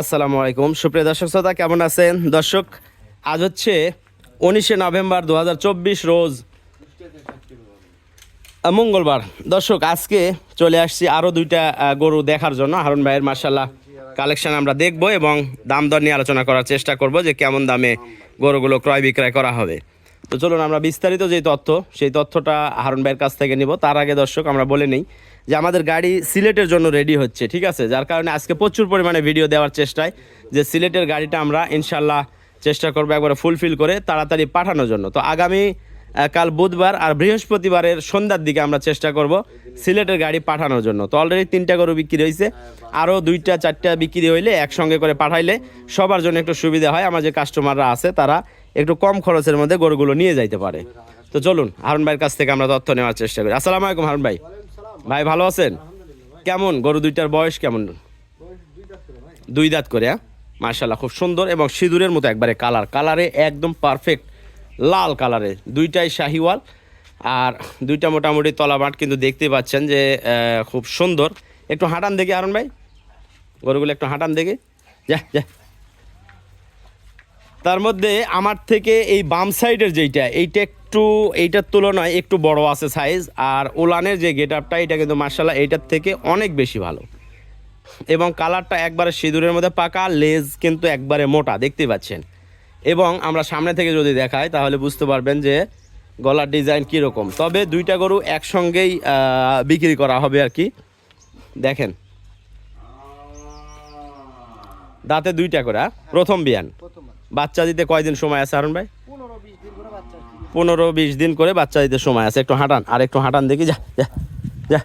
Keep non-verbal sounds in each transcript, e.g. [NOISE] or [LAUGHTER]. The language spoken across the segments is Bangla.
আসসালামু আলাইকুম। সুপ্রিয় দর্শক, শ্রোতা, কেমন আছেন? দর্শক, আজ হচ্ছে উনিশে নভেম্বর দু হাজার চব্বিশ রোজ মঙ্গলবার। দর্শক, আজকে চলে আসছি আরও দুইটা গরু দেখার জন্য। হারুন ভাইয়ের মার্শাল্লাহ কালেকশন আমরা দেখব এবং দাম দর নিয়ে আলোচনা করার চেষ্টা করব যে কেমন দামে গরুগুলো ক্রয় বিক্রয় করা হবে। তো চলুন আমরা বিস্তারিত যে তথ্য, সেই তথ্যটা হারুন ভাইয়ের কাছ থেকে নিব। তার আগে দর্শক, আমরা বলে নিই যে আমাদের গাড়ি সিলেটের জন্য রেডি হচ্ছে, ঠিক আছে? যার কারণে আজকে প্রচুর পরিমাণে ভিডিও দেওয়ার চেষ্টায় যে সিলেটের গাড়িটা আমরা ইনশাল্লাহ চেষ্টা করব একবারে ফুলফিল করে তাড়াতাড়ি পাঠানোর জন্য। তো আগামী কাল বুধবার আর বৃহস্পতিবারের সন্ধ্যার দিকে আমরা চেষ্টা করব সিলেটের গাড়ি পাঠানোর জন্য। তো অলরেডি তিনটা গরু বিক্রি হয়েছে। আরও দুইটা, চারটা বিক্রি হইলে একসঙ্গে করে পাঠাইলে সবার জন্য একটু সুবিধা হয়। আমার যে কাস্টমাররা আছে, তারা একটু কম খরচের মধ্যে গরুগুলো নিয়ে যাইতে পারে। তো চলুন, হারুন ভাইয়ের কাছ থেকে আমরা তথ্য নেওয়ার চেষ্টা করি। আসসালামু আলাইকুম হারুন ভাই। ভাই, ভালো আছেন? কেমন? গরু দুইটার বয়স কেমন? দুই দাঁত করে হ্যাঁ? মার্শাল্লাহ খুব সুন্দর এবং সিঁদুরের মতো একবারে কালার। কালারে একদম পারফেক্ট লাল কালারে। দুইটাই শাহিওয়াল। আর দুইটা মোটামুটি তলাবাট কিন্তু দেখতে পাচ্ছেন যে খুব সুন্দর। একটু হাঁটান দেখি, আরন ভাই। গরুগুলো একটু হাঁটান দেখি। যা যা। তার মধ্যে আমার থেকে এই বাম সাইডের যেইটা, এইটা একটু এইটার তুলনায় একটু বড় আছে সাইজ আর ওলানের যে গেট আপটা এটা কিন্তু মার্শাল্লাহ এইটার থেকে অনেক বেশি ভালো। এবং কালারটা একবারে সিঁদুরের মধ্যে পাকা লেজ কিন্তু একবারে মোটা দেখতে পাচ্ছেন। এবং আমরা সামনে থেকে যদি দেখাই তাহলে বুঝতে পারবেন যে গলার ডিজাইন কীরকম। তবে দুইটা গরু একসঙ্গেই বিক্রি করা হবে আর কি। দেখেন। দাঁতে দুইটা করে? প্রথম বিয়ান। বাচ্চা দিতে কয়দিন সময় আছে আরুন ভাই পনেরো বিশ দিন করে বাচ্চা আর কি। পনেরো বিশ দিন করে বাচ্চা দিতে সময় আছে। একটু হাঁটান, আর একটু হাঁটান দেখি, যা যা যা।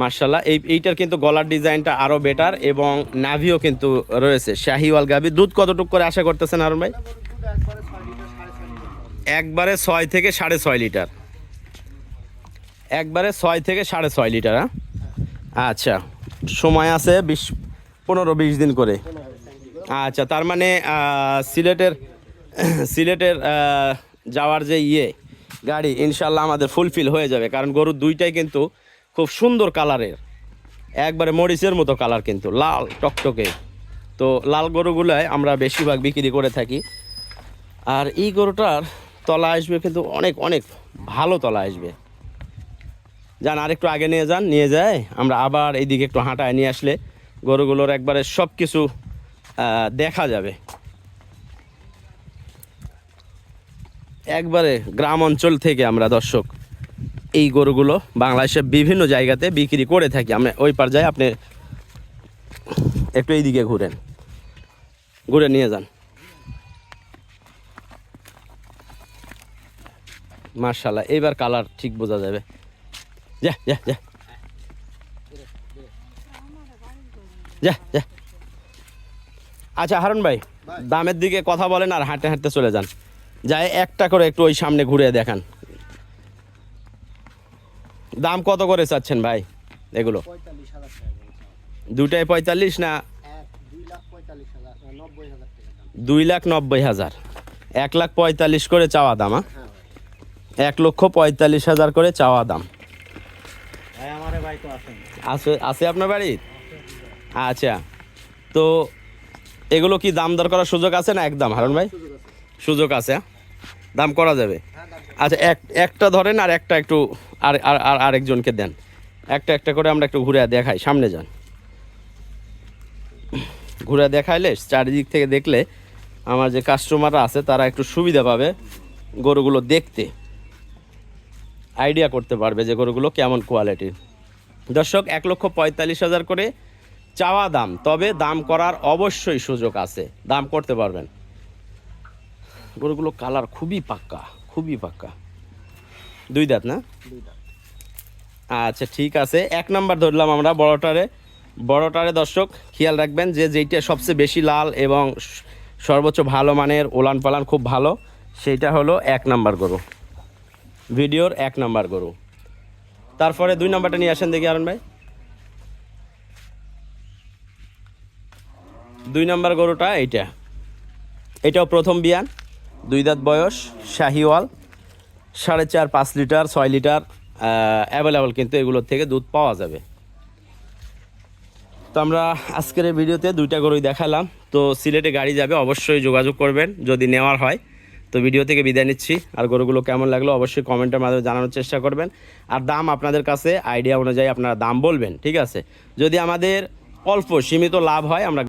মার্শাল্লাহ এই, এইটার কিন্তু গলার ডিজাইনটা আরও বেটার এবং নাভিও কিন্তু রয়েছে। শাহিওয়াল গাভি, দুধ কতটুক করে আশা করতেছেন আরুন ভাই? একবারে ছয় থেকে সাড়ে ছয় লিটার। একবারে ছয় থেকে সাড়ে ছয় লিটার হ্যাঁ আচ্ছা সময় আছে বিশ পনেরো বিশ দিন করে। আচ্ছা তার মানে সিলেটের [COUGHS] সিলেটের যাওয়ার যে ইয়ে গাড়ি, ইনশাল্লাহ আমাদের ফুলফিল হয়ে যাবে। কারণ গরুর দুইটাই কিন্তু খুব সুন্দর কালারের। একবারে মরিচের মতো কালার কিন্তু, লাল, টকটকে। তো লাল গরুগুলাই আমরা বেশিরভাগ বিক্রি করে থাকি। আর এই গরুটার তলা আসবে কিন্তু অনেক অনেক ভালো তলা আসবে। যান, আরেকটু আগে নিয়ে যান, নিয়ে যায়। আমরা আবার এইদিকে একটু হাঁটায় নিয়ে আসলে গরুগুলোর একবারে সব কিছু দেখা যাবে। একবারে গ্রাম অঞ্চল থেকে আমরা দর্শক এই গরুগুলো বাংলাদেশের বিভিন্ন জায়গাতে বিক্রি করে থাকি। আমরা ওই পার যাই আপনি একটু এইদিকে ঘুরেন। ঘুরে নিয়ে যান। মার্শাল্লাহ এইবার কালার ঠিক বোঝা যাবে। যা যা যা। যা যা। আচ্ছা হারুন ভাই। দামের দিকে কথা বলেন আর হাঁটতে হাঁটতে চলে যান। যাই একটা করে একটু ওই সামনে ঘুরে দেখান। দাম কত করে চাচ্ছেন ভাই এগুলো। দুটাই পঁয়তাল্লিশ না? দুই লাখ নব্বই হাজার এক লাখ পঁয়তাল্লিশ করে চাওয়া দাম হ্যাঁ? এক লক্ষ পঁয়তাল্লিশ হাজার করে চাওয়া দাম। ভাই আমারে ভাই তো আসেন। আছে আছে আপনার বাড়ি? আচ্ছা। তো এগুলো কি দাম দর করার সুযোগ আছে না একদম হারুন ভাই? সুযোগ আছে। হ্যাঁ? দাম করা যাবে। আচ্ছা এক, একটা ধরেন আর একটা একটু আর আর আর আরেকজনকে দেন। একটা একটা করে আমরা একটু ঘুরে দেখাই, সামনে যান। ঘুরে দেখাইলে চারিদিক থেকে দেখলে আমার যে কাস্টমাররা আছে, তারা একটু সুবিধা পাবে গরুগুলো দেখতে। আইডিয়া করতে পারবে যে গরুগুলো কেমন কোয়ালিটির দর্শক, এক লক্ষ পঁয়তাল্লিশ হাজার করে চাওয়া দাম, তবে দাম করার অবশ্যই সুযোগ আছে। দাম করতে পারবেন। গরুগুলো কালার খুবই পাক্কা খুবই পাক্কা। দুই দাঁত না? আচ্ছা ঠিক আছে। এক নাম্বার ধরলাম আমরা বড়টারে। বড়টারে দর্শক খেয়াল রাখবেন যে যেইটা সবচেয়ে বেশি লাল এবং সর্বোচ্চ ভালো মানের ওলান পালান খুব ভালো সেইটা হলো এক নাম্বার গরু। ভিডিওর এক নাম্বার গরু। তারপরে দুই নাম্বারটা নিয়ে আসেন দেখি আরন ভাই। দুই নাম্বার গরুটা এইটা। এটাও প্রথম বিয়ান। দুই দাঁত বয়স, শাহিওয়াল, সাড়ে চার, পাঁচ লিটার, ছয় লিটার অ্যাভেলেবল কিন্তু এগুলোর থেকে দুধ পাওয়া যাবে। তো আমরা আজকের এই ভিডিওতে দুইটা গরুই দেখালাম। তো সিলেটে গাড়ি যাবে, অবশ্যই যোগাযোগ করবেন, যদি নেওয়ার হয়। তো ভিডিও থেকে বিদায় নিচ্ছি। আর গরুগুলো কেমন লাগল অবশ্যই কমেন্টের মাধ্যমে জানানোর চেষ্টা করবেন। আর দাম আপনাদের কাছে আইডিয়া অনুযায়ী আপনারা দাম বলবেন, ঠিক আছে? যদি আমাদের অল্প সীমিত লাভ হয়, আমরা